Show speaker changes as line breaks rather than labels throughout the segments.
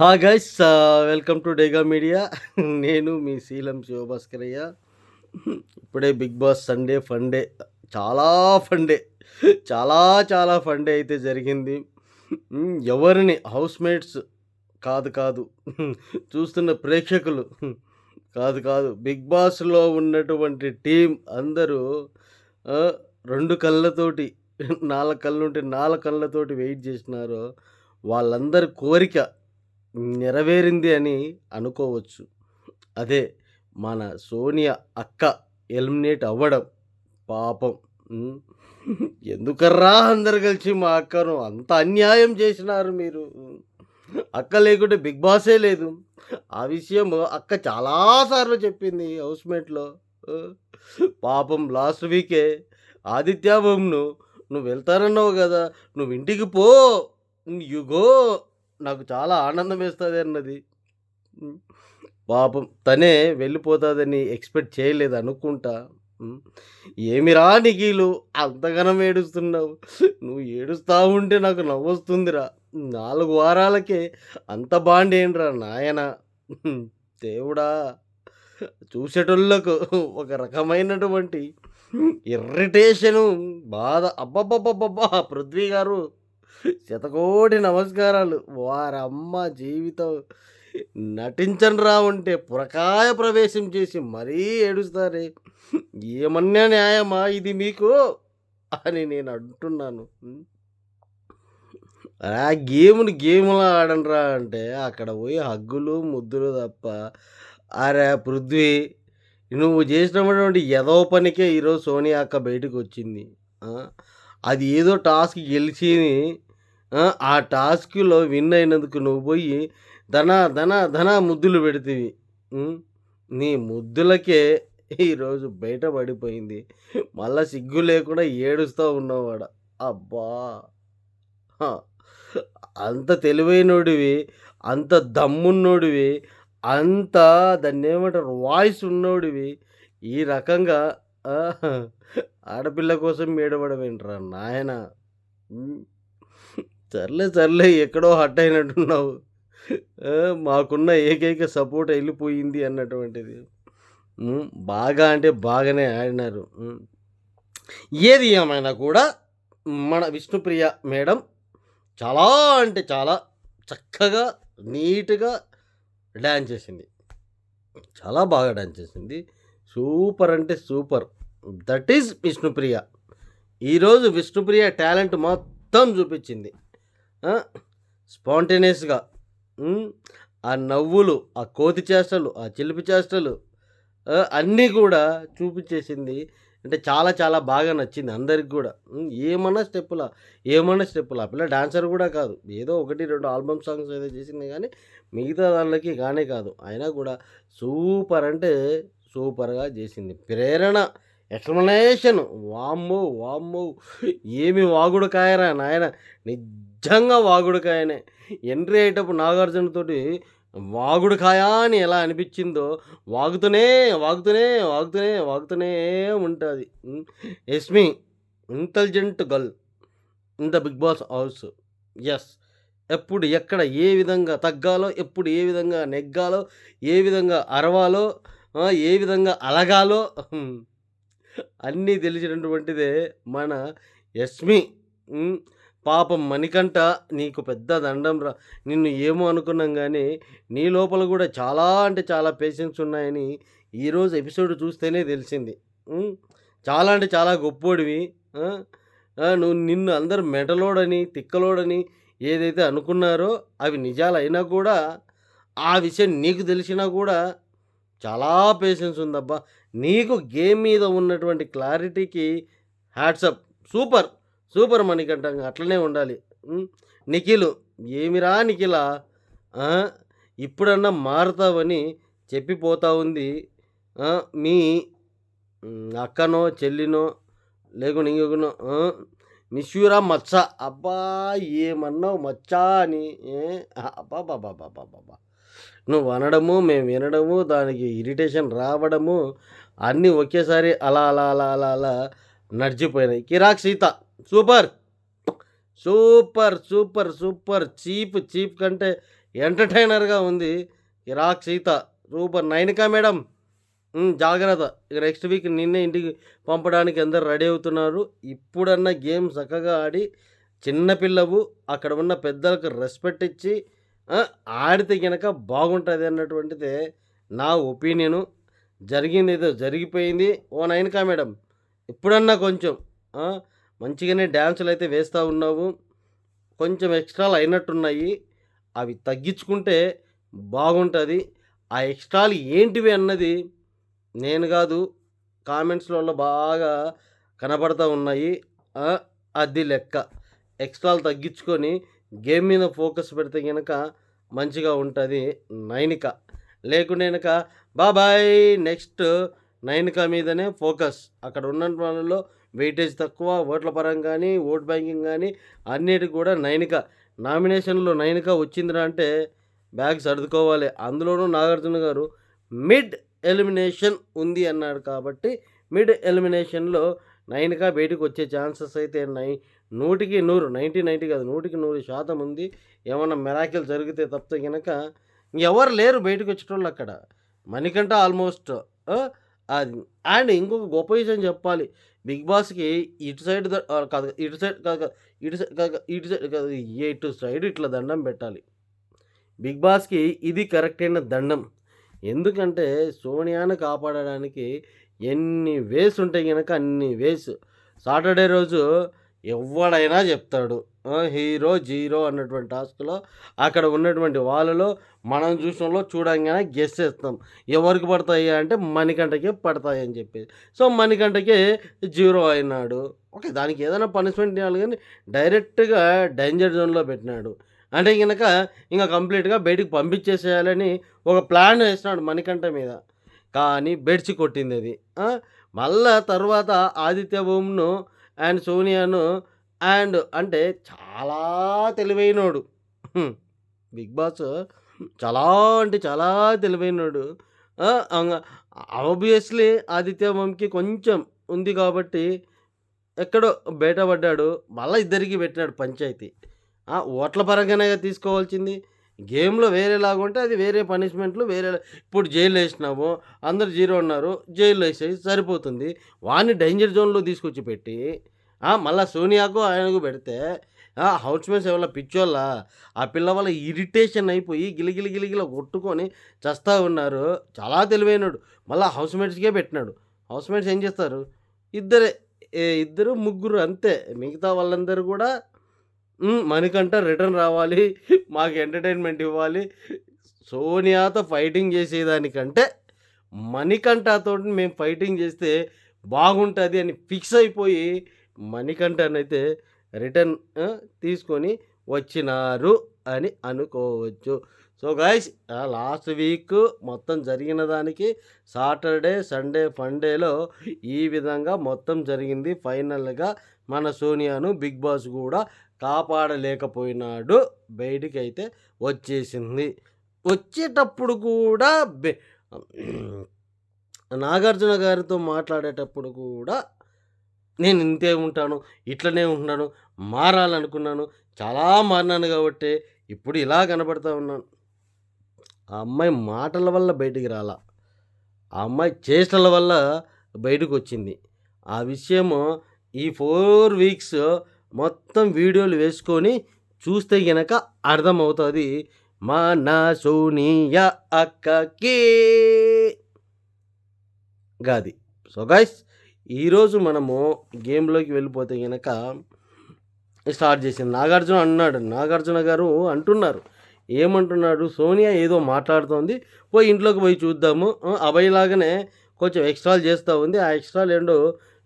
హా guys welcome to Dega media నేను మీ శీలం శివభాస్కరయ్య ఇప్పుడే బిగ్ బాస్ సండే ఫండే చాలా ఫండే చాలా చాలా ఫండే అయితే జరిగింది. Hmm, ఎవరిని? హౌస్మేట్స్ కాదు కాదు. చూస్తున్న ప్రేక్షకులు. కాదు కాదు. బిగ్ బాస్లో ఉన్నటువంటి టీం అందరూ రెండు కళ్ళతోటి నాలుగు కళ్ళు ఉంటే నాలుగు కళ్ళతోటి వెయిట్ చేసినారో వాళ్ళందరి కోరిక నెరవేరింది అని అనుకోవచ్చు. అదే మన సోనియా అక్క ఎలిమినేట్ అవ్వడం పాపం. ఎందుకర్రా అందరు కలిసి మా అక్కను అంత అన్యాయం చేసినారు మీరు? అక్క లేకుంటే బిగ్ బాసే లేదు. ఆ విషయం అక్క చాలాసార్లు చెప్పింది హౌస్మేట్లో. పాపం లాస్ట్ వీకే ఆదిత్యాభంను నువ్వు వెళ్తానన్నావు కదా నువ్వు ఇంటికి పో యుగో నాకు చాలా ఆనందం వేస్తుంది అన్నది పాపం తనే వెళ్ళిపోతుందని ఎక్స్పెక్ట్ చేయలేదు అనుకుంటా. ఏమిరా నిఖిలు అంతగానం ఏడుస్తున్నావు. నువ్వు ఏడుస్తూ ఉంటే నాకు నవ్వొస్తుందిరా. నాలుగు వారాలకే అంత బాండేంట్రా నాయన. దేవుడా. చూసేటోళ్ళకు ఒక రకమైనటువంటి ఇర్రిటేషను బాధ. అబ్బబ్బబ్బబ్బబ్బా పృథ్వీ గారు. శతకోటి నమస్కారాలు. వారమ్మ జీవితం. నటించనరా ఉంటే పురకాయ ప్రవేశం చేసి మరీ ఏడుస్తారే. ఏమన్నా న్యాయమా ఇది మీకు? అని నేను అంటున్నాను. ఆ గేమ్ని గేమ్లా ఆడనరా అంటే అక్కడ పోయి హగ్గులు ముద్దులు తప్ప. అరే పృథ్వీ నువ్వు చేసినటువంటి ఎదో పనికే ఈరోజు సోనియా అక్క బయటకు వచ్చింది అది ఏదో టాస్క్ గెలిచి ఆ, టాస్క్లో విన్ అయినందుకు నువ్వు పోయి ధన ధన ధన ముద్దులు పెడితివి. నీ ముద్దులకే ఈరోజు బయట పడిపోయింది మళ్ళా సిగ్గు లేకుండా ఏడుస్తూ ఉన్నవాడ. అబ్బా! అంత తెలివైనోడివి అంత దమ్మున్నోడివి అంత దాన్ని ఏమంటారు వాయిస్ ఉన్నోడివి ఈ రకంగా ఆడపిల్ల కోసం ఏడవడమేంట్రా నాయన? సర్లే సర్లే ఎక్కడో హట్ అయినట్టున్నావు. మాకున్న ఏకైక సపోర్ట్ వెళ్ళిపోయింది అన్నటువంటిది. బాగా అంటే బాగానే ఆడినారు. ఏది ఏమైనా కూడా మన విష్ణుప్రియ మేడం చాలా అంటే చాలా చక్కగా నీట్గా డ్యాన్స్ చేసింది. చాలా బాగా డ్యాన్స్ చేసింది. సూపర్ అంటే సూపర్. That is Vishnupriya. ఈరోజు విష్ణుప్రియ టాలెంట్ మొత్తం చూపించింది. స్పాంటేనియస్గా. ఆ నవ్వులు ఆ కోతి చేష్టలు ఆ చిలిపి చేష్టలు అన్నీ కూడా చూపించేసింది. అంటే చాలా చాలా బాగా నచ్చింది అందరికి కూడా. ఏమన్నా స్టెప్పులా? ఏమన్నా స్టెప్పులా? ఆ పిల్ల డాన్సర్ కూడా కాదు. ఏదో ఒకటి రెండు ఆల్బమ్ సాంగ్స్ ఏదో చేసింది కానీ మిగతా దానిలోకి కానే కాదు. అయినా కూడా సూపర్ అంటే సూపర్గా చేసింది. ప్రేరణ ఎక్స్ప్లెనేషన్. వామ్మో వామ్మో. ఏమి వాగుడుకాయరా నాయన. నిజంగా వాగుడుకాయనే. ఎంట్రీ అయ్యేటప్పుడు నాగార్జునతోటి వాగుడుకాయ అని ఎలా అనిపించిందో వాగుతూనే వాగుతూనే వాగుతూనే వాగుతూనే ఉంటుంది. Yashmi intelligent girl in the big boss house. Yes ఎప్పుడు ఎక్కడ ఏ విధంగా తగ్గాలో ఎప్పుడు ఏ విధంగా నెగ్గాలో ఏ విధంగా అరవాలో ఏ విధంగా అలగాలో అన్నీ తెలిసినటువంటిదే మన యస్మి. పాపం మణికంట నీకు పెద్ద దండం రా. నిన్ను ఏమో అనుకున్నాం కానీ నీ లోపల కూడా చాలా అంటే చాలా పేషెన్స్ ఉన్నాయని ఈరోజు ఎపిసోడ్ చూస్తేనే తెలిసింది. చాలా అంటే చాలా గొప్పోడివి. నువ్వు నిన్ను అందరు మెటలోడని తిక్కలోడని ఏదైతే అనుకున్నారో అవి నిజాలు అయినా కూడా ఆ విషయం నీకు తెలిసినా కూడా చాలా పేషెన్స్ ఉందబ్బా. నీకు గేమ్ మీద ఉన్నటువంటి క్లారిటీకి hats off super super Manikanta అట్లనే ఉండాలి. నిఖిలు నిఖిల్ ఏమిరా నిఖిల? ఇప్పుడన్నా మారుతావని చెప్పిపోతా ఉంది. మీ అక్కనో చెల్లినో లేకుండా ఇంకొకనో మిస్యూరా మచ్చ. అబ్బా ఏమన్నావు మచ్చా అని? ఏ అబ్బా బాబా బాబా బాబా నువ్వు అనడము మేము వినడము దానికి ఇరిటేషన్ రావడము అన్నీ ఒకేసారి అలా అలా అలా అలా అలా నడిచిపోయినాయి Kirrak Seetha super super super super cheap cheap కంటే ఎంటర్‌టైనర్‌గా ఉంది. 'కిరాక్ సీత' సూపర్. నైనికా మేడం' జాగ్రత్త. ఇక నెక్స్ట్ వీక్ నిన్నే ఇంటికి పంపడానికి అందరూ రెడీ అవుతున్నారు. ఇప్పుడన్నా గేమ్ చక్కగా ఆడి చిన్నపిల్లవు అక్కడ ఉన్న పెద్దలకు రెస్పెక్ట్ ఇచ్చి ఆ! ఆడితే గనక బాగుంటది అన్నటువంటిదే నా ఒపీనియను. జరిగిందేదో జరిగిపోయింది. ఓ నైన్కా మేడం ఇప్పుడన్నా కొంచెం ఆ! మంచిగానే అయితే వేస్తా ఉన్నావు. కొంచెం ఎక్స్ట్రాలు అయినట్టున్నాయి. అవి తగ్గించుకుంటే బాగుంటది. ఆ ఎక్స్ట్రాలు ఏంటివి అన్నది నేను గాదు కామెంట్స్‌లలో బాగా కనబడతా ఉన్నాయి. ఆ! అది లెక్క. ఎక్స్ట్రాలు తగ్గించుకొని గేమ్ మీద ఫోకస్ పెడితే కనుక మంచిగా ఉంటుంది నైనిక. లేకుంటే కనుక బాబాయ్ నెక్స్ట్ నైనిక మీదనే ఫోకస్. అక్కడ ఉన్న వాళ్ళలో వెయిటేజ్ తక్కువ. ఓట్ల పరంగా కానీ ఓట్ బ్యాంకింగ్ కానీ అన్నిటి కూడా నైనిక. నామినేషన్‌లో నైనిక వచ్చిందిరా అంటే బ్యాగ్ సర్దుకోవాలి. అందులోనూ నాగార్జున గారు మిడ్ ఎలిమినేషన్ ఉంది అన్నాడు కాబట్టి మిడ్ ఎలిమినేషన్‌లో నైన్కా బయటకు వచ్చే ఛాన్సెస్ అయితే నై 100కి 100 90, 90 కాదు 100కి 100% ఉంది. ఏమన్నా మెరాకిల్ జరిగితే తప్పితే గనక ఎవరు లేరు బయటకొచ్చేటోళ్ళు అక్కడ. మణికంఠ ఆల్మోస్ట్ అది అండ్ ఇంకొక గొప్ప విషయం చెప్పాలి. 'బిగ్ బాస్‌కి' ఇటు సైడ్ కాదు ఇటు సైడ్ కాదు ఇటు సైడ్ కాదు ఇటు సైడ్ కాదు ఇటు సైడ్ ఇట్లా దండం పెట్టాలి. 'బిగ్ బాస్‌కి' ఇది కరెక్ట్ అయిన దండం. ఎందుకంటే సోనియాను కాపాడడానికి ఎన్ని వేస్ ఉంటే గనక అన్ని వేస్. సాటర్‌డే రోజు ఎవడైనా చెప్తాడు. హీరో, జీరో అన్నటువంటి టాస్క్‌లో అక్కడ ఉన్నటువంటి వాళ్ళలో మనం చూసినలో చూడంగానే గెస్ చేస్తాం. ఎవరికి పడతాయి అంటే మణికంటకే పడతాయి అని చెప్పేసి. సో మణికంటకే జీరో అయినాడు. ఓకే. దానికి ఏదైనా పనిష్మెంట్ ఇవ్వాలి కానీ డైరెక్ట్‌గా డేంజర్ జోన్‌లో పెట్టినాడు. అంటే గనక ఇంకా కంప్లీట్‌గా బయటికి పంపించేసేయాలని ఒక ప్లాన్ వేసినాడు మణికంఠ మీద. కానీ బెడ్చి కొట్టింది అది మళ్ళా తర్వాత ఆదిత్య ఓంను అండ్ సోనియాను అండ్ అంటే చాలా తెలివైనోడు. 'బిగ్ బాస్' చాలా అంటే చాలా తెలివైనోడు. ఆ! ఆబ్వియస్‌లీ ఆదిత్య మమ్కి కొంచెం ఉంది కాబట్టి ఎక్కడో బయటపడ్డాడు మళ్ళీ ఇద్దరికి పెట్టినాడు పంచాయతీ. ఓట్ల పరంగానేగా తీసుకోవాల్సింది. గేమ్‌లో వేరేలాగా ఉంటే అది వేరే పనిష్మెంట్‌లు వేరే ఇప్పుడు జైల్‌లో వేసినాము అందరు జీరో ఉన్నారు. జైల్‌లో వేసేసి సరిపోతుంది. వాడిని డేంజర్ జోన్‌లో తీసుకొచ్చి పెట్టి మళ్ళీ సోనియాకు, ఆయనకు పెడితే ఆ! హౌస్‌మేట్స్ ఏమన్నా పిచ్చోళ్ళ ఆ పిల్ల వల్ల ఇరిటేషన్ అయిపోయి గిలిగిలి గిలిగిల కొట్టుకొని చస్తా ఉన్నారు. చాలా తెలివైనడు మళ్ళీ హౌస్ హౌస్‌మేట్స్‌కే పెట్టినాడు. హౌస్‌మేట్స్ ఏం చేస్తారు? ఇద్దరే. ఏ ఇద్దరు, ముగ్గురు అంతే. మిగతా వాళ్ళందరూ కూడా మనకంట రిటర్న్ రావాలి. మాకు ఎంటర్‌టైన్‌మెంట్ ఇవ్వాలి. సోనియాతో ఫైటింగ్ చేసేదానికంటే మణికంఠతో మేము ఫైటింగ్ చేస్తే బాగుంటుంది అని ఫిక్స్ అయిపోయి మణికంఠనైతే రిటర్న్ తీసుకొని వచ్చినారు అని అనుకోవచ్చు. సో గైస్ లాస్ట్ వీక్ మొత్తం జరిగిన దానికి సాటర్‌డే, సండే ఫండేలో ఈ విధంగా మొత్తం జరిగింది. ఫైనల్‌గా మన సోనియాను 'బిగ్ బాస్' కూడా కాపాడలేకపోయినాడు. బయటికి అయితే వచ్చేసింది. వచ్చేటప్పుడు కూడా బె నాగార్జున గారితో మాట్లాడేటప్పుడు కూడా నేను ఇంతే ఉంటాను. ఇట్లనే ఉంటాను మారాలనుకున్నాను. చాలా మారినాను కాబట్టి ఇప్పుడు ఇలా కనబడుతూ ఉన్నాను. ఆ అమ్మాయి మాటల వల్ల బయటికి రాలా. ఆ అమ్మాయి చేష్టల వల్ల బయటకొచ్చింది. ఆ విషయము ఈ ఫోర్ వీక్స్ మొత్తం వీడియోలు వేసుకొని చూస్తే గనక అర్థమవుతుంది మా నా సోనియా అక్కకి. గది. సో గైస్ ఈరోజు మనము గేమ్‌లోకి వెళ్ళిపోతే గనక స్టార్ట్ చేసింది. నాగార్జున అన్నాడు. నాగార్జున గారు అంటున్నారు. ఏమంటున్నాడు? సోనియా ఏదో మాట్లాడుతోంది. పోయి ఇంట్లోకి పోయి చూద్దాము. అభయలాగానే లాగానే కొంచెం ఎక్స్ట్రాలు చేస్తూ ఉంది. ఆ ఎక్స్ట్రాలు ఏంటో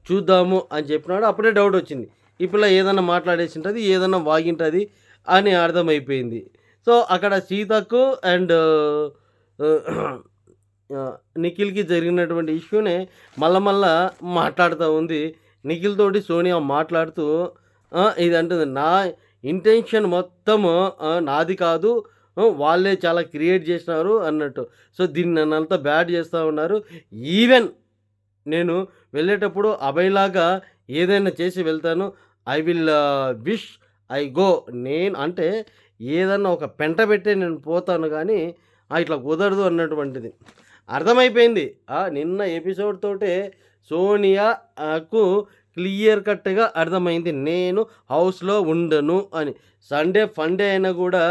చూద్దాము అని చెప్పినాడు. అప్పుడే డౌట్ వచ్చింది. ఈ పిల్ల ఏదన్నా మాట్లాడేసింటుంది ఏదన్నా వాగింటుంది అని అర్థమైపోయింది. సో అక్కడ సీతకు అండ్ నిఖిల్‌కి జరిగినటువంటి ఇష్యూనే మళ్ళా మళ్ళా మాట్లాడుతూ ఉంది. నిఖిల్ తోటి సోనియా మాట్లాడుతూ ఇది అంటుంది. నా ఇంటెన్షన్ మొత్తము నాది కాదు. వాళ్ళే చాలా క్రియేట్ చేసినారు అన్నట్టు. సో దీన్ని నన్ను అంతా బ్యాడ్ చేస్తూ ఉన్నారు. ఈవెన్ నేను వెళ్ళేటప్పుడు అభయ్‌లాగా ఏదైనా చేసి వెళ్తాను. I will wish I go. నేను అంటే ఏదన్నా ఒక పెంట పెట్టే నేను పోతాను కానీ ఇట్లా కుదరదు అన్నటువంటిది. అర్థమైపోయింది. నిన్న ఎపిసోడ్ తోటే సోనియాకు క్లియర్ కట్గా అర్థమైంది. నేను హౌస్లో ఉండను అని. సండే ఫండే అయినా కూడా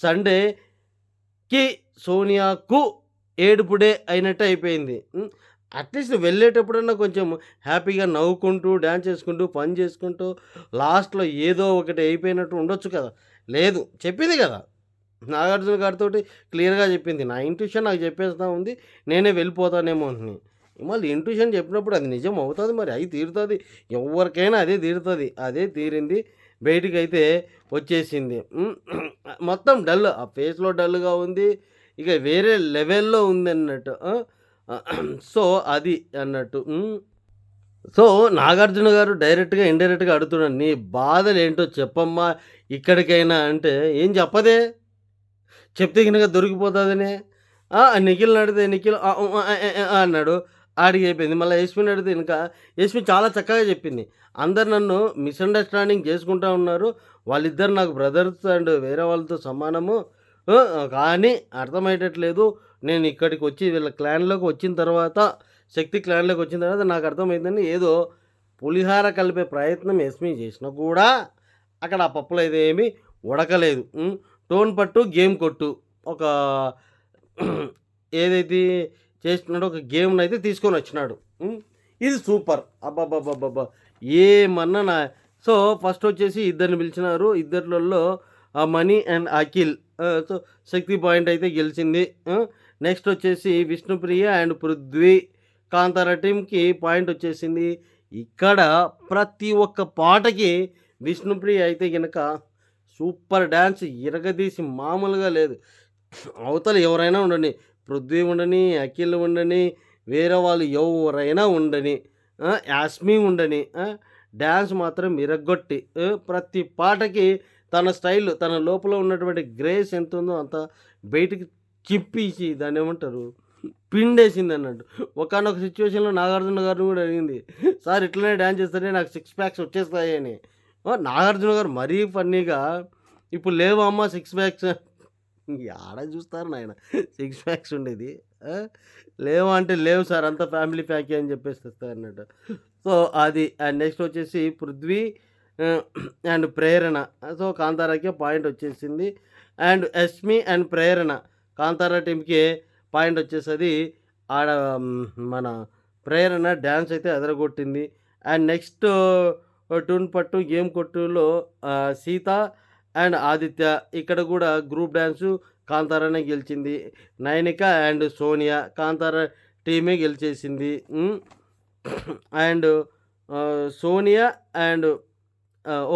సండేకి సోనియాకు ఏడుపుడే అయినట్టు అయిపోయింది. అట్లీస్ట్ వెళ్ళేటప్పుడన్నా కొంచెం హ్యాపీగా నవ్వుకుంటూ డ్యాన్స్ చేసుకుంటూ పని చేసుకుంటూ లాస్ట్లో ఏదో ఒకటి అయిపోయినట్టు ఉండొచ్చు కదా. లేదు చెప్పింది కదా. నాగార్జున గారితో క్లియర్గా చెప్పింది. నా ఇంట్యూషన్ నాకు చెప్పేస్తా ఉంది నేనే వెళ్ళిపోతానేమో అని. మళ్ళీ ఇంట్యూషన్ చెప్పినప్పుడు అది నిజం అవుతుంది మరి అది తీరుతుంది. ఎవరికైనా అదే తీరుతుంది అదే తీరింది బయటికి అయితే వచ్చేసింది మొత్తం డల్ ఆ ఫేస్లో డల్గా ఉంది ఇక వేరే లెవెల్లో ఉంది అన్నట్టు సో అది అన్నట్టు సో నాగార్జున గారు డైరెక్ట్గా ఇండైరెక్ట్గా అడుగుతున్నాడు నీ బాధలు ఏంటో చెప్పమ్మా. ఇక్కడికైనా అంటే ఏం చెప్పదే? చెప్తే కనుక దొరికిపోతుందనే? "ఆ, నిఖిల్ని అడిగితే నిఖిల్ అన్నాడు. ఆడికి అయిపోయింది. మళ్ళీ యశ్మిని అడిగితే ఇంకా యశ్మి చాలా చక్కగా చెప్పింది. అందరు నన్ను మిస్అండర్స్టాండింగ్ చేసుకుంటా ఉన్నారు. వాళ్ళిద్దరు నాకు బ్రదర్స్ అండ్ వేరే వాళ్ళతో సమానము. కానీ అర్థమయ్యేటట్లేదు. నేను ఇక్కడికి వచ్చి వీళ్ళ క్లాన్లోకి వచ్చిన తర్వాత శక్తి క్లాన్లోకి వచ్చిన తర్వాత నాకు అర్థమైందని ఏదో పులిహార కలిపే ప్రయత్నం ఎస్మి చేసినా కూడా అక్కడ ఆ పప్పులో అయితే ఏమీ ఉడకలేదు. టోన్ పట్టు గేమ్ కొట్టు. ఒక ఏదైతే చేస్తున్నాడో ఒక గేమ్ని అయితే తీసుకొని వచ్చినాడు. ఇది సూపర్. అబ్బాబ్బాబ్బాబ్బా ఏమన్నా నా సో ఫస్ట్ వచ్చేసి ఇద్దరిని పిలిచినారు. ఇద్దరిలో Mani and Akhil so Shakti point అయితే గెలిచింది. నెక్స్ట్ వచ్చేసి విష్ణుప్రియ అండ్ పృథ్వీ. కాంతార టీంకి పాయింట్ వచ్చేసింది. ఇక్కడ ప్రతి ఒక్క పాటకి విష్ణుప్రియ అయితే కనుక సూపర్ డ్యాన్స్ ఇరగదీసి మామూలుగా లేదు. అవతల ఎవరైనా ఉండని పృథ్వీ ఉండని అఖిల్ ఉండని వేరే వాళ్ళు ఎవరైనా ఉండని యాస్మి ఉండని డ్యాన్స్ మాత్రం ఇరగొట్టి ప్రతి పాటకి తన స్టైల్ తన లోపల ఉన్నటువంటి గ్రేస్ ఎంత ఉందో అంత బయటికి చిప్పించి దాన్ని ఏమంటారు? పిండేసింది అన్నట్టు. ఒకనొక సిచ్యువేషన్లో నాగార్జున గారిని కూడా అడిగింది సార్ ఇట్లనే డ్యాన్స్ చేస్తేనే నాకు సిక్స్ ప్యాక్స్ వచ్చేస్తాయి అని నాగార్జున గారు మరీ ఫన్నీగా ఇప్పుడు లేవు అమ్మ సిక్స్ ప్యాక్స్. ఆడ చూస్తారు నాయన సిక్స్ ప్యాక్స్ ఉండేది లేవు అంటే లేవు సార్ అంత ఫ్యామిలీ ప్యాకే అని చెప్పేసి తెస్తారు అన్నట్టు. సో అది అండ్ నెక్స్ట్ వచ్చేసి పృథ్వీ అండ్ ప్రేరణ. సో కాంతారాకి పాయింట్ వచ్చేసింది. And ఎస్మి and Prerana. కాంతారా టీంకి పాయింట్ వచ్చేసది. ఆడ మన ప్రేరణ డ్యాన్స్ అయితే ఎదరగొట్టింది అండ్ నెక్స్ట్ టూన్ పట్టు గేమ్ కొట్టులో సీత అండ్ ఆదిత్య. ఇక్కడ కూడా గ్రూప్ డ్యాన్సు కాంతారానే గెలిచింది. నయనిక అండ్ సోనియా కాంతారా టీమే గెలిచేసింది. And Sonia and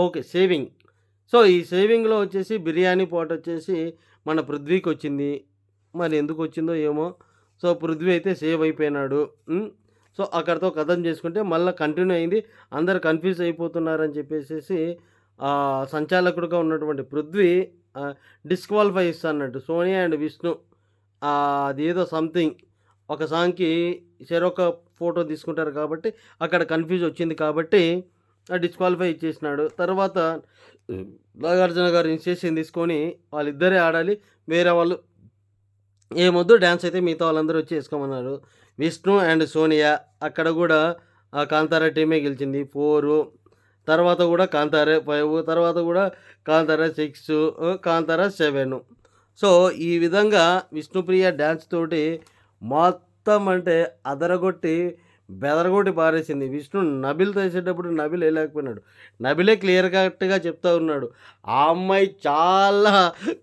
okay saving. So ఈ సేవింగ్లో వచ్చేసి బిర్యానీ పాట్ వచ్చేసి మన పృథ్వీకి వచ్చింది మరి ఎందుకు వచ్చిందో ఏమో. సో పృథ్వీ అయితే సేవ్ అయిపోయినాడు. సో అక్కడితో కథం చేసుకుంటే మళ్ళీ కంటిన్యూ అయింది. అందరు కన్ఫ్యూజ్ అయిపోతున్నారని చెప్పేసి సంచాలకుడుగా ఉన్నటువంటి పృథ్వీ డిస్క్వాలిఫై ఇస్తానట్టు సోనియా అండ్ విష్ణు అది అదేదో సంథింగ్. ఒక సాంగ్కి చెరొక ఫోటో తీసుకుంటారు కాబట్టి అక్కడ కన్ఫ్యూజ్ వచ్చింది కాబట్టి డిస్క్వాలిఫై ఇచ్చేసినాడు తర్వాత నాగార్జున గారు ఇన్స్టేషన్ తీసుకొని వాళ్ళిద్దరే ఆడాలి. వేరే వాళ్ళు ఏమొద్దు డ్యాన్స్ అయితే మిగతా వాళ్ళందరూ వచ్చి వేసుకోమన్నారు. విష్ణు అండ్ సోనియా అక్కడ కూడా ఆ కాంతారా టీమే గెలిచింది. ఫోరు తర్వాత కూడా కాంతారా ఫైవ్ తర్వాత కూడా Kantara six Kantara seven so ఈ విధంగా విష్ణుప్రియ డ్యాన్స్ తోటి మొత్తం అంటే అదరగొట్టి బెదరగొట్టి పారేసింది. విష్ణు నబిల్ వేసేటప్పుడు నబిల్ వేయలేకపోయినాడు నబిలే క్లియర్ కట్గా చెప్తా ఉన్నాడు. ఆ అమ్మాయి చాలా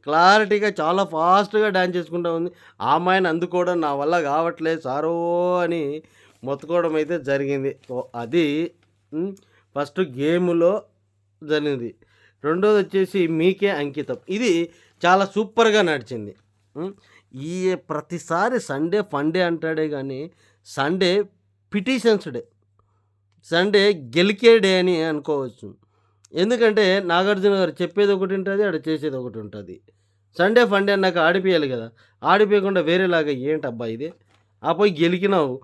క్లారిటీగా చాలా ఫాస్ట్గా డ్యాన్స్ చేసుకుంటా ఉంది. ఆ అమ్మాయిని అందుకోవడం నా వల్ల కావట్లేదు సారో అని మొత్తుకోవడం అయితే జరిగింది. అది ఫస్ట్ గేములో జరిగింది. రెండోది వచ్చేసి మీకే అంకితం. ఇది చాలా సూపర్గా నడిచింది. ఈ ప్రతిసారి సండే ఫండే అంటాడే కానీ సండే పిటిషన్స్ డే సండే గెలికే డే అని అనుకోవచ్చు. ఎందుకంటే నాగార్జున గారు చెప్పేది ఒకటి ఉంటుంది ఆడ చేసేది ఒకటి ఉంటుంది. సండే ఫండే అన్నాక ఆడిపోయాలి కదా. ఆడిపోయకుండా వేరేలాగా ఏంటబ్బా ఇది? ఆ పోయి గెలికినావు.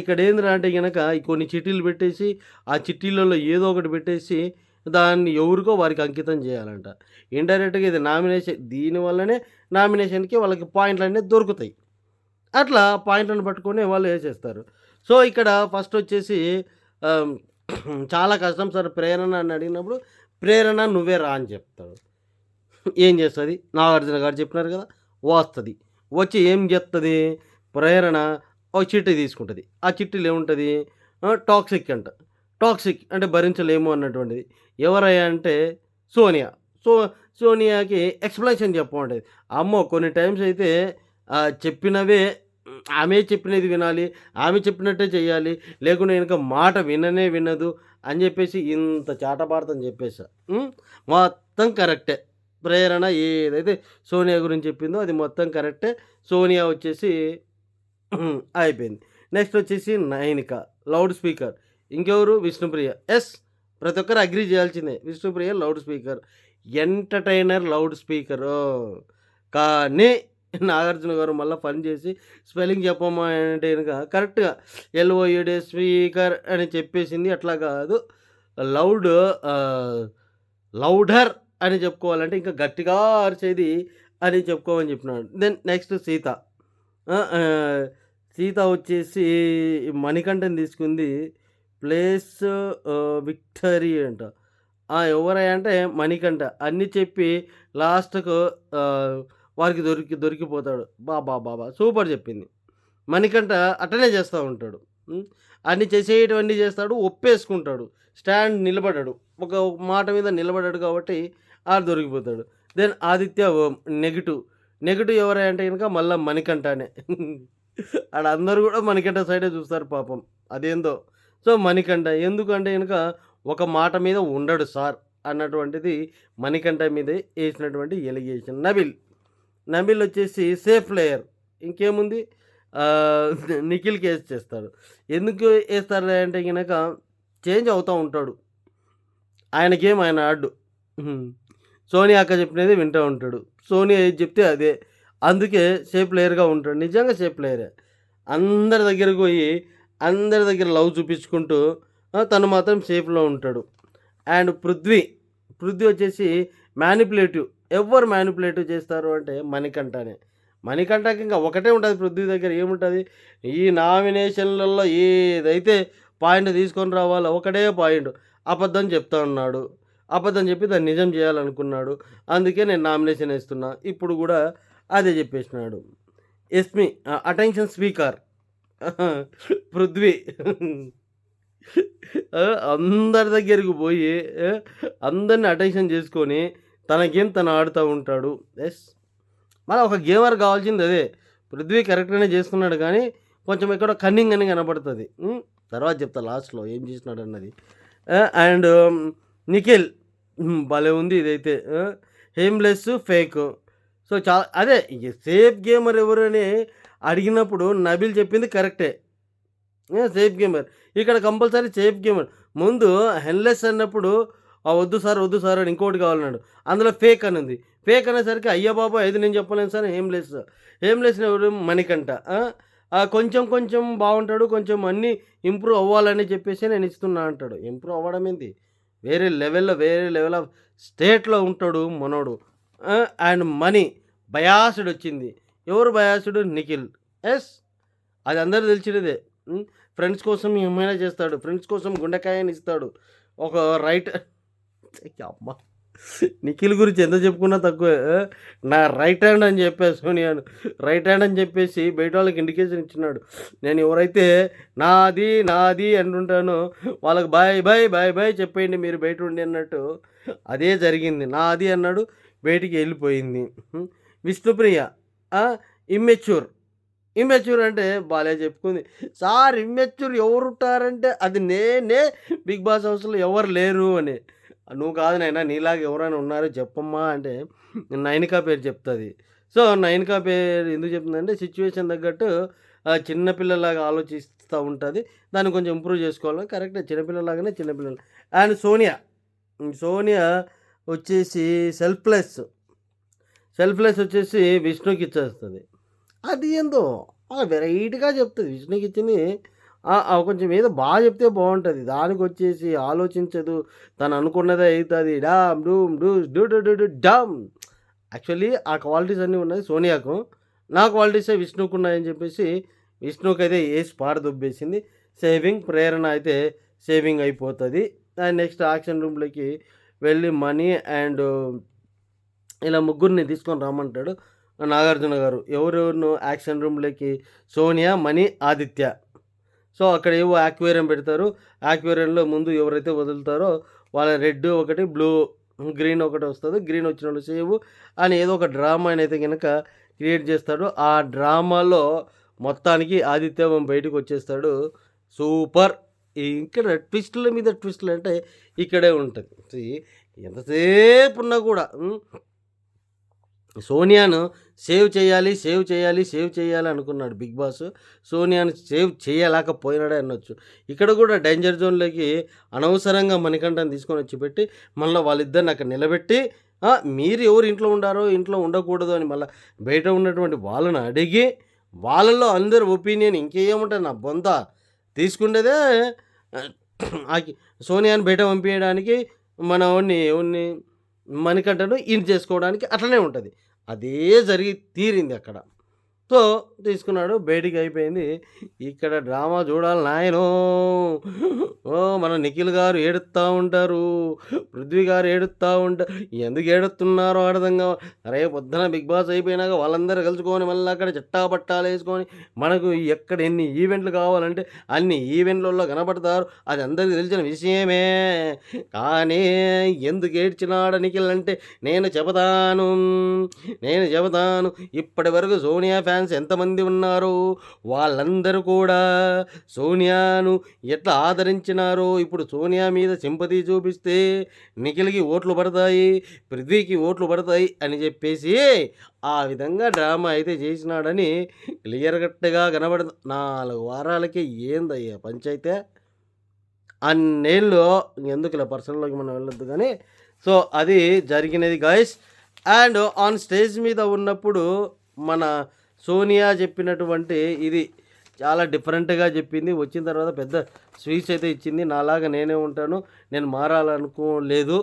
ఇక్కడ ఏందిరా అంటే కనుక కొన్ని చిట్టీలు పెట్టేసి ఆ చిట్టీలలో ఏదో ఒకటి పెట్టేసి దాన్ని ఎవరికో వారికి అంకితం చేయాలంట. ఇండైరెక్ట్గా ఇది నామినేషన్ దీనివల్లనే నామినేషన్కి వాళ్ళకి పాయింట్లు అనేవి దొరుకుతాయి. అట్లా పాయింట్లను పట్టుకొని వాళ్ళు వేసేస్తారు. సో ఇక్కడ ఫస్ట్ వచ్చేసి చాలా కష్టం సార్ ప్రేరణ అని అడిగినప్పుడు ప్రేరణ నువ్వే రా అని చెప్తాడు. ఏం చేస్తుంది? నాగార్జున గారు చెప్పినారు కదా వస్తుంది. వచ్చి ఏం చేస్తుంది ప్రేరణ ఒక చిట్టి తీసుకుంటుంది. ఆ చిట్టీలు ఏముంటుంది? టాక్సిక్ అంట. టాక్సిక్ అంటే భరించలేము అన్నటువంటిది. ఎవరయ్యా అంటే సోనియా. సో సోనియాకి ఎక్స్ప్లెనేషన్ చెప్పమంటుంది. అమ్మో కొన్ని టైమ్స్ అయితే చెప్పినవే ఆమె చెప్పినది వినాలి ఆమె చెప్పినట్టే చేయాలి లేకుంటే ఇంకా మాట విననే వినదు అని చెప్పేసి ఇంత చాటపాడతని చెప్పేసా. మొత్తం కరెక్టే. ప్రేరణ ఏదైతే సోనియా గురించి చెప్పిందో అది మొత్తం కరెక్టే. సోనియా వచ్చేసి అయిపోయింది. నెక్స్ట్ వచ్చేసి నయనిక లౌడ్ స్పీకర్. ఇంకెవరు? విష్ణుప్రియ. ఎస్ ప్రతి ఒక్కరు అగ్రి చేయాల్సిందే. Vishnupriya loud speaker. Entertainer loud speaker. కానీ నాగార్జున గారు మళ్ళీ పని చేసి స్పెల్లింగ్ చెప్పమ్మా అంటే కనుక కరెక్ట్గా ఎల్ఓయుడే స్పీకర్ అని చెప్పేసింది. అట్లా కాదు. లౌడ్ లౌడర్ అని చెప్పుకోవాలంటే ఇంకా గట్టిగా అరిచేది అని చెప్పుకోమని చెప్పినాడు. Then next Sita. సీత వచ్చేసి మణికంఠని తీసుకుంది. ప్లేస్ విక్టరీ అంట. ఎవరై అంటే మణికంఠ. అన్నీ చెప్పి లాస్ట్కు వారికి దొరికి దొరికిపోతాడు. బాబా బాబా సూపర్ చెప్పింది. మణికంఠ అట్టనే చేస్తూ ఉంటాడు. అన్ని చేసేటివన్నీ చేస్తాడు ఒప్పేసుకుంటాడు. స్టాండ్ నిలబడాడు. ఒక మాట మీద నిలబడాడు కాబట్టి ఆడు దొరికిపోతాడు. దెన్ ఆదిత్య నెగిటివ్ నెగిటివ్ ఎవరై అంటే కనుక మళ్ళీ మణికంఠనే. ఆడ అందరూ కూడా మణికంఠ సైడే చూస్తారు పాపం. అదేందో. సో మణికంఠ ఎందుకంటే కనుక ఒక మాట మీద ఉండడు సార్ అన్నటువంటిది మణికంఠ మీద వేసినటువంటి ఎలిగేషన్. నబిల్. నబిల్ వచ్చేసి సేఫ్ లేయర్ ఇంకేముంది నిఖిల్ కేసు చేస్తాడు. ఎందుకు వేస్తారు అంటే కనుక చేంజ్ అవుతూ ఉంటాడు. ఆయనకేం ఆయన ఆడు సోనియా అక్క చెప్పినది వింటూ ఉంటాడు. సోనియా ఏది చెప్తే అదే. అందుకే సేఫ్ ప్లేయర్గా ఉంటాడు. నిజంగా సేఫ్ ప్లేయరే అందరి దగ్గరకు పోయి అందరి దగ్గర లవ్ చూపించుకుంటూ తను మాత్రం సేఫ్లో ఉంటాడు. అండ్ పృథ్వీ. పృథ్వీ వచ్చేసి మ్యానిపులేటివ్ ఎవరు మ్యానిపులేటివ్ చేస్తారు అంటే మణికంఠనే. మణికంఠకి ఇంకా ఒకటే ఉంటుంది పృథ్వీ దగ్గర ఏముంటుంది? ఈ నామినేషన్లలో ఏదైతే పాయింట్ తీసుకొని రావాలో ఒకటే పాయింట్ అబద్ధం చెప్తా ఉన్నాడు. అబద్ధం చెప్పి దాన్ని నిజం చేయాలనుకున్నాడు. అందుకే నేను నామినేషన్ వేస్తున్నా. ఇప్పుడు కూడా అదే చెప్పేసినాడు. Yashmi attention speaker Prithvi. అందరి దగ్గరికి పోయి అందరిని అటెన్షన్ చేసుకొని తన గేమ్ తను ఆడుతూ ఉంటాడు. ఎస్. మన ఒక గేమర్ కావాల్సింది అదే. పృథ్వీ కరెక్ట్గానే చేస్తున్నాడు కానీ కొంచెం ఇక్కడ కన్నింగ్ అని కనపడుతుంది తర్వాత చెప్తా లాస్ట్లో ఏం చేసినాడు అన్నది. అండ్ నిఖిల్. భలే ఉంది ఇదైతే. హేమ్లెస్ ఫేక్ సో చాలా అదే సేఫ్ గేమర్ ఎవరు అని అడిగినప్పుడు నబిల్ చెప్పింది కరెక్టే సేఫ్ గేమర్ ఇక్కడ కంపల్సరీ సేఫ్ గేమర్ ముందు హెన్లెస్ అన్నప్పుడు వద్దు సార్ వద్దు సార్ అని ఇంకోటి కావాలన్నాడు. అందులో ఫేక్ అని ఉంది ఫేక్ అనేసరికి అయ్యా బాబా ఐదు నేను చెప్పలేను సార్ ఏం లేదు సార్. ఏం ఆ? మణికంట కొంచెం కొంచెం బాగుంటాడు కొంచెం అన్నీ ఇంప్రూవ్ అవ్వాలని చెప్పేసి నేను ఇస్తున్నా అంటాడు. ఇంప్రూవ్ అవ్వడం ఏంది? వేరే లెవెల్లో వేరే లెవెల్ ఆఫ్ స్టేట్లో ఉంటాడు మనోడు. అండ్ మనీ బయాసుడు వచ్చింది. ఎవరు బయాసుడు నిఖిల్. ఎస్ అది అందరూ తెలిసినదే. ఫ్రెండ్స్ కోసం ఏమైనా చేస్తాడు. ఫ్రెండ్స్ కోసం గుండెకాయని ఇస్తాడు. ఒక రైట్ అమ్మ. నిఖిల్ గురించి ఎంత చెప్పుకున్నా తక్కువే. నా రైట్ హ్యాండ్ అని చెప్పేసి సోనియాను రైట్ హ్యాండ్ అని చెప్పేసి బయట వాళ్ళకి ఇండికేషన్ ఇచ్చినాడు. నేను ఎవరైతే నాది నాది అంటుంటానో వాళ్ళకి బాయ్ బాయ్ బాయ్ బాయ్ చెప్పేయండి మీరు బయట ఉండి అన్నట్టు అదే జరిగింది. నాది అన్నాడు బయటికి వెళ్ళిపోయింది. విష్ణుప్రియ ఇమ్మెచ్యూర్ ఇమ్మెచ్యూర్ అంటే బాలే చెప్పుకుంది. సార్ ఇమ్మెచ్యూర్ ఎవరుంటారంటే అది నేనే బిగ్ బాస్ హౌస్లో ఎవరు లేరు అని. నువ్వు కాదు నైనా నీలాగా ఎవరైనా ఉన్నారో చెప్పమ్మా అంటే నైనికా పేరు చెప్తుంది. సో నైనికా పేరు ఎందుకు చెప్తుందంటే సిచ్యువేషన్ తగ్గట్టు చిన్నపిల్లలాగా ఆలోచిస్తూ ఉంటుంది. దాన్ని కొంచెం ఇంప్రూవ్ చేసుకోవాలి. కరెక్ట్ చిన్నపిల్లలాగానే చిన్నపిల్లలు అండ్ సోనియా సోనియా వచ్చేసి సెల్ఫ్లెస్. సెల్ఫ్లెస్ వచ్చేసి విష్ణుకి ఇచ్చేస్తుంది. అది ఏందో? వెరైటీగా చెప్తుంది. విష్ణుకి ఇచ్చింది కొంచెం ఏదో బాగా చెప్తే బావుంటది. దానికొచ్చేసి ఆలోచించదు. తను అనుకున్నదే అవుతుంది డామ్ డూమ్ డూస్ డూ డు డూ డు డమ్. యాక్చువల్లీ ఆ క్వాలిటీస్ అన్నీ ఉన్నాయి సోనియాకు. నా క్వాలిటీసే విష్ణుకున్నాయని చెప్పేసి విష్ణుకు అయితే ఏసి పారదొబ్బేసింది. సేవింగ్ ప్రేరణ అయితే సేవింగ్ అయిపోతుంది అండ్ నెక్స్ట్ యాక్షన్ రూమ్‌లోకి వెళ్ళి మనీ అండ్ ఇలా ముగ్గురిని తీసుకొని రమ్మంటాడు నాగార్జున గారు. ఎవరెవరు యాక్షన్ రూమ్‌లోకి సోనియా, మణి, ఆదిత్య. సో, అక్కడ ఏవో యాక్వేరియం పెడతారు. యాక్వేరియంలో ముందు ఎవరైతే వదులుతారో వాళ్ళ రెడ్ ఒకటి, బ్లూ, గ్రీన్ ఒకటి వస్తుంది గ్రీన్ వచ్చిన వాళ్ళు సేవ్ అని ఏదో ఒక డ్రామా అయితే కనుక క్రియేట్ చేస్తాడు. ఆ డ్రామాలో మొత్తానికి ఆదిత్య బయటకొచ్చేస్తాడు. సూపర్! ఇక్కడ ట్విస్టుల మీద ట్విస్ట్‌లు అంటే ఇక్కడే ఉంటుంది ఎంతసేపు ఎంతసేపున్నా కూడా సోనియాను సేవ్ చేయాలి, సేవ్ చేయాలి, సేవ్ చేయాలి అనుకున్నాడు బిగ్ బాస్. సోనియాను సేవ్ చేయలేకపోయినాడే అనొచ్చు. ఇక్కడ కూడా డేంజర్ జోన్‌లోకి అనవసరంగా మణికంఠని తీసుకొనొచ్చి పెట్టి మళ్ళీ వాళ్ళిద్దరిని అక్కడ నిలబెట్టి మీరు ఎవరు ఇంట్లో ఉండారో, ఇంట్లో ఉండకూడదు అని మళ్ళీ బయట ఉన్నటువంటి వాళ్ళని అడిగి వాళ్ళలో అందరి ఒపీనియన్ ఇంకేముంటది నా బొంత తీసుకుండేదే సోనియాని బయట పంపించడానికి మనోడిని ఎవరిని మణికంఠను ఇన్ చేసుకోవడానికి అట్లనే ఉంటుంది అదే జరిగి తీరింది అక్కడ. సో, తీసుకున్నాడు. బయటికి అయిపోయింది. ఇక్కడ డ్రామా చూడాలి నాయనో! ఓ మన నిఖిల్ గారు ఏడుస్తూ ఉంటారు. పృథ్వీ గారు ఏడుస్తూ ఉంటారు. ఎందుకు ఏడుస్తున్నారో అర్థంగా అరే పొద్దున బిగ్ బాస్ అయిపోయినాక వాళ్ళందరూ కలుసుకొని మళ్ళీ అక్కడ చిట్టా పట్టాలేసుకొని మనకు ఎక్కడ ఎన్ని ఈవెంట్లు కావాలంటే అన్ని ఈవెంట్లలో కనపడతారు. అది అందరికీ తెలిసిన విషయమే. కానీ ఎందుకు ఏడ్చినాడు నిఖిల్ అంటే నేను చెబుతాను. నేను చెబుతాను. ఇప్పటివరకు సోనియా ఫ్యాన్ ఫ్యాన్స్ ఎంతమంది ఉన్నారో వాళ్ళందరూ కూడా సోనియాను ఎట్లా ఆదరించినారో ఇప్పుడు సోనియా మీద సింపతి చూపిస్తే నిఖిల్‌కి ఓట్లు పడతాయి. పృథ్వీకి ఓట్లు పడతాయి అని చెప్పేసి ఆ విధంగా డ్రామా అయితే చేసినాడని క్లియర్ కట్‌గా కనబడదు. నాలుగు వారాలకే ఏందయ్యా పంచాయితే? అన్నేళ్ళు ఎందుకులే పర్సనల్‌లోకి మనం వెళ్ళొద్దు కానీ సో, అది జరిగినది గాయస్ అండ్ ఆన్ స్టేజ్ మీద ఉన్నప్పుడు మన సోనియా చెప్పినటువంటి ఇది చాలా డిఫరెంట్‌గా చెప్పింది. వచ్చిన తర్వాత పెద్ద స్వీట్స్ అయితే ఇచ్చింది. నాలాగా నేనే ఉంటాను. నేను మారాలనుకోలేదు.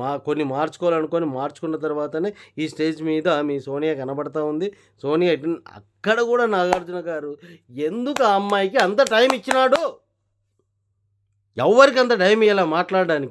మా కొన్ని మార్చుకోవాలనుకొని మార్చుకున్న తర్వాతనే ఈ స్టేజ్ మీద మీ సోనియా కనబడతా ఉంది. సోనియా అక్కడ కూడా నాగార్జున గారు ఎందుకు ఆ అమ్మాయికి అంత టైం ఇచ్చినాడు? ఎవ్వరికి అంత టైం ఇయ్యలే మాట్లాడడానికి.